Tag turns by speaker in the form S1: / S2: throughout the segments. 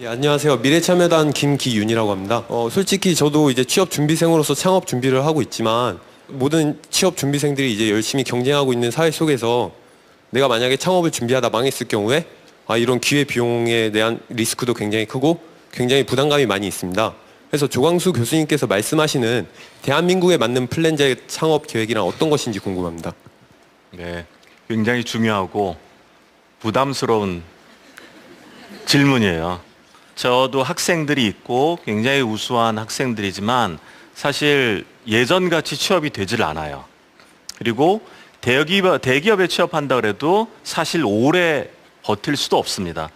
S1: 예, 안녕하세요. 미래참여단 김기윤이라고 합니다. 어, 솔직히 저도 이제 취업 준비생으로서 창업 준비를 하고 있지만 모든 취업 준비생들이 이제 열심히 경쟁하고 있는 사회 속에서 내가 만약에 창업을 준비하다 망했을 경우에 아, 이런 기회 비용에 대한 리스크도 굉장히 크고 굉장히 부담감이 많이 있습니다. 그래서 조광수 교수님께서 말씀하시는 대한민국에 맞는 플랜제 창업 계획이란 어떤 것인지 궁금합니다.
S2: 네, 굉장히 중요하고 부담스러운 질문이에요. 저도 학생들이 있고 굉장히 우수한 학생들이지만 사실 예전같이 취업이 되질 않아요. 그리고 대기업, 대기업에 취업한다 그래도 사실 오래 버틸 수도 없습니다.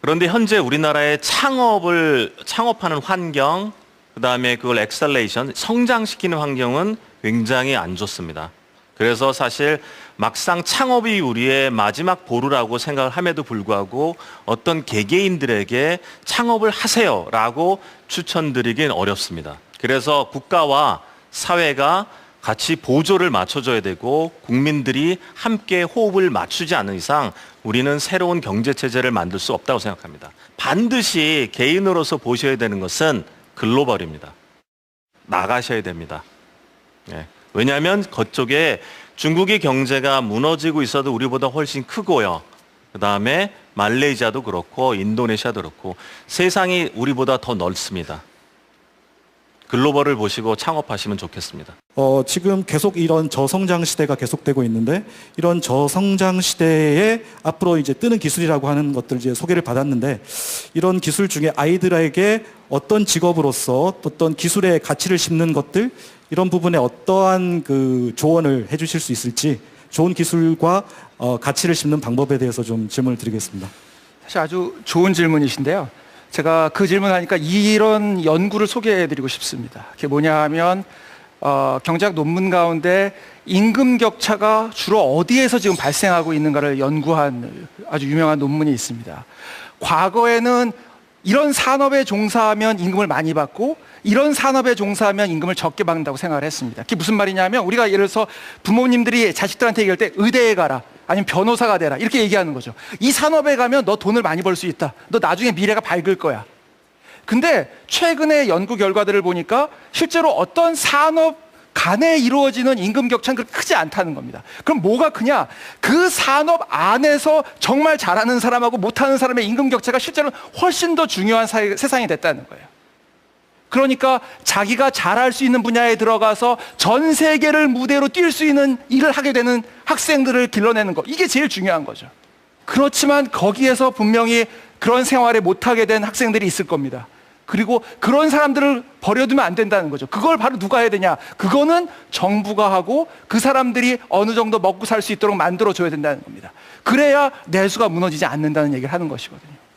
S2: 그런데 현재 우리나라의 창업을 창업하는 환경, 그다음에 그걸 엑셀레이션 성장시키는 환경은 굉장히 안 좋습니다. 그래서 사실 막상 창업이 우리의 마지막 보루라고 생각을 함에도 불구하고 어떤 개개인들에게 창업을 하세요라고 추천드리긴 어렵습니다. 그래서 국가와 사회가 같이 보조를 맞춰줘야 되고 국민들이 함께 호흡을 맞추지 않는 이상 우리는 새로운 경제 체제를 만들 수 없다고 생각합니다. 반드시 개인으로서 보셔야 되는 것은 글로벌입니다. 나가셔야 됩니다. 예. 왜냐하면 그쪽에 중국의 경제가 무너지고 있어도 우리보다 훨씬 크고요. 그 다음에 말레이시아도 그렇고 인도네시아도 그렇고 세상이 우리보다 더 넓습니다. 글로벌을 보시고 창업하시면 좋겠습니다.
S3: 어, 지금 계속 이런 저성장 시대가 계속되고 있는데 이런 저성장 시대에 앞으로 이제 뜨는 기술이라고 하는 것들 이제 소개를 받았는데 이런 기술 중에 아이들에게 어떤 직업으로서 어떤 기술의 가치를 심는 것들 이런 부분에 어떠한 그 조언을 해주실 수 있을지 좋은 기술과 어, 가치를 심는 방법에 대해서 좀 질문을 드리겠습니다.
S4: 사실 아주 좋은 질문이신데요. 제가 그 질문하니까 이런 연구를 소개해드리고 싶습니다. 그게 뭐냐 하면 어, 경제학 논문 가운데 임금 격차가 주로 어디에서 지금 발생하고 있는가를 연구한 아주 유명한 논문이 있습니다. 과거에는 이런 산업에 종사하면 임금을 많이 받고 이런 산업에 종사하면 임금을 적게 받는다고 생각을 했습니다. 그게 무슨 말이냐면 우리가 예를 들어서 부모님들이 자식들한테 얘기할 때 의대에 가라 아니면 변호사가 되라 이렇게 얘기하는 거죠. 이 산업에 가면 너 돈을 많이 벌 수 있다. 너 나중에 미래가 밝을 거야. 근데 최근의 연구 결과들을 보니까 실제로 어떤 산업 간에 이루어지는 임금 격차는 그렇게 크지 않다는 겁니다. 그럼 뭐가 크냐? 그 산업 안에서 정말 잘하는 사람하고 못하는 사람의 임금 격차가 실제로 훨씬 더 중요한 사회, 세상이 됐다는 거예요. 그러니까 자기가 잘할 수 있는 분야에 들어가서 전 세계를 무대로 뛸 수 있는 일을 하게 되는 학생들을 길러내는 거. 이게 제일 중요한 거죠. 그렇지만 거기에서 분명히 그런 생활에 못하게 된 학생들이 있을 겁니다. 그리고 그런 사람들을 버려두면 안 된다는 거죠. 그걸 바로 누가 해야 되냐? 그거는 정부가 하고 그 사람들이 어느 정도 먹고 살 수 있도록 만들어줘야 된다는 겁니다. 그래야 내수가 무너지지 않는다는 얘기를 하는 것이거든요.